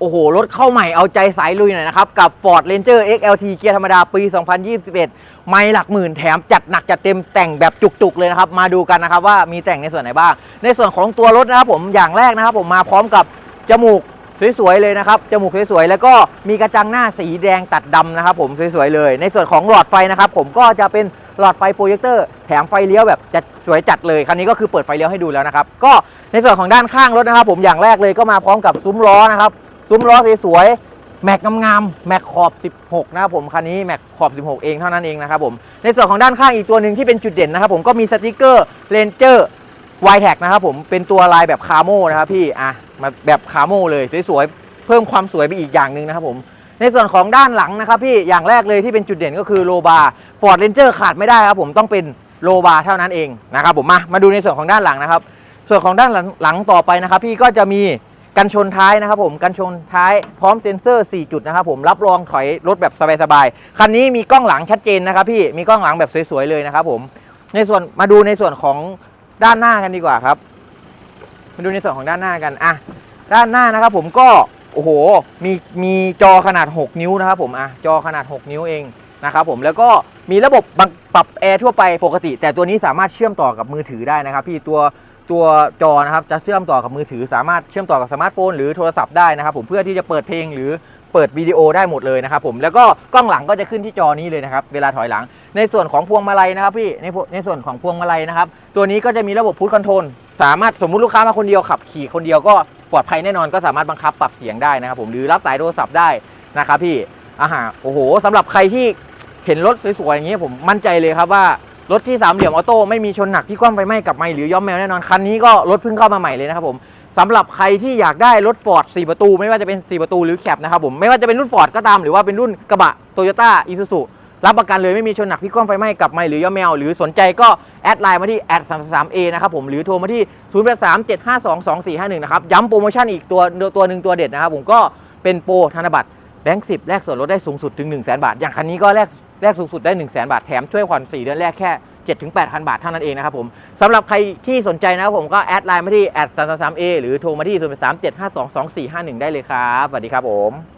โอ้โห รถเข้าใหม่เอาใจสายลุยหน่อยนะครับ กับ Ford Ranger XLT เกียร์ธรรมดาปี 2021 ไม่หลักหมื่นแถมจัดหนักจัดเต็มแต่งแบบจุกๆเลยนะครับ มาดูกันนะครับว่ามีแต่งในส่วนไหนบ้าง ในส่วนของตัวรถนะครับผมอย่างแรกนะครับ ผมมาพร้อมกับจมูกสวยๆเลยนะครับ จมูกสวยๆ แล้วก็มีกระจังหน้าสีแดงตัดดำนะครับ ผมสวยๆเลย ในส่วนของหลอดไฟนะครับผมก็จะเป็นหลอดไฟโปรเจคเตอร์แถมไฟเลี้ยวแบบจะสวยจัดเลยคันนี้ก็คือเปิดไฟเลี้ยวให้ดูแล้วนะครับ ก็ในส่วนของด้านข้างรถนะครับ ผมอย่างแรกเลยก็มาพร้อมกับซุ้มล้อนะครับ ซุ้มล้อสวยๆแม็กงามๆแม็กขอบ 16 นะครับผมคันนี้แม็กขอบ 16 เองเท่านั้นเองนะครับผมในส่วนของด้านข้างอีกตัวหนึ่งที่เป็นจุดเด่นนะครับผมก็มีสติกเกอร์เรนเจอร์ไวแท็กนะครับผมเป็นตัวลายแบบคาโมนะครับพี่อะมาแบบคาโมเลยสวยๆเพิ่มความสวยไปอีกอย่างหนึ่งนะครับผมในส่วนของด้านหลังนะครับพี่อย่างแรกเลยที่เป็นจุดเด่นก็คือโลบาร์ฟอร์ดเรนเจอร์ขาดไม่ได้ครับผมต้องเป็นโลบาร์เท่านั้นเองนะครับผมมามาดูในส่วนของด้านหลังนะครับ ส่วนของด้านหลังต่อไปนะครับ พี่ก็จะมี กันชนท้ายนะครับผมกันชนท้ายพร้อมเซ็นเซอร์ 4 จุดนะครับผมรับรองถอยรถแบบสบายๆคันนี้มีกล้องหลังชัดเจนนะครับพี่มีกล้องหลังแบบสวยๆเลยนะครับผมในส่วนมาดูในส่วนของด้านหน้ากันดีกว่าครับ มาดูในส่วนของด้านหน้ากันอะด้านหน้านะครับผมก็โอ้โหมีมีจอขนาด 6 นิ้วนะครับผมอะจอขนาด 6 นิ้วเองนะครับผมแล้วก็มีระบบปรับแอร์ทั่วไปปกติ แต่ตัวนี้สามารถเชื่อมต่อกับมือถือได้นะครับ พี่ตัว ตัวจอนะครับจะเชื่อมต่อกับมือถือสามารถเชื่อมต่อกับสมาร์ทโฟนหรือโทรศัพท์ได้นะครับผมเพื่อที่จะเปิดเพลงหรือเปิดวิดีโอได้หมดเลยนะครับผมแล้วก็กล้องหลังก็จะขึ้นที่จอนี้เลยนะครับเวลาถอยหลัง ในส่วนของพวงมาลัยนะครับพี่ในในส่วนของพวงมาลัยนะครับตัวนี้ก็จะมีระบบพุทคอนโทรลสามารถสมมุติลูกค้ามาคนเดียวขับขี่คนเดียวก็ปลอดภัยแน่นอนก็สามารถบังคับปรับเสียงได้นะครับผมหรือรับสายโทรศัพท์ได้นะครับพี่อาหาโอ้โหสำหรับใครที่เห็นรถสวยๆอย่างนี้ผมมั่นใจเลยครับว่า รถที่สามเหลี่ยมออโต้ไม่มีชนหนักที่คว่ำไฟไหม้กับไม่หรือย้อมแมวแน่นอน คันนี้ก็รถเพิ่งเข้ามาใหม่เลยนะครับผมสำหรับใครที่อยากได้รถฟอร์ด4ประตู ไม่ว่าจะเป็น 4 ประตูหรือแคปนะครับผมไม่ว่าจะเป็นรุ่นฟอร์ดก็ตามหรือว่าเป็นรุ่นกระบะโตโยต้าอีซูซูรับประกันเลยไม่มีชนหนักที่คว่ำไฟไหม้กับไม่หรือย้อมแมว หรือสนใจก็แอดไลน์มาที่แอด3 3 a นะครับผมหรือโทรมาที่0 8 3 7 5 2 2 4 5 1นะครับย้ำโปรโมชั่นอีกตัวตัวหนึ่งตัวเด็ดนะครับผมก็เป็นโปรธนบัตรแบงค์สิบแลกส่วนลดได้สูงสุดถึง1 0 0 0 0แบาท อย่างคันนี้ก็แลกแลกสูงสุดได้1 0 0 0 0แบาทแถมช่วยผ่อน4เดือนแรกแค่ 7ถึง8,000 บาทเท่านั้นเองนะครับผมสำหรับใครที่สนใจนะครับผมก็แอดไลน์มาที่แอด3 3 a หรือโทรมาที่0 8 3 7 5 2 2 4 5 1ได้เลยครับสวัสดีครับผม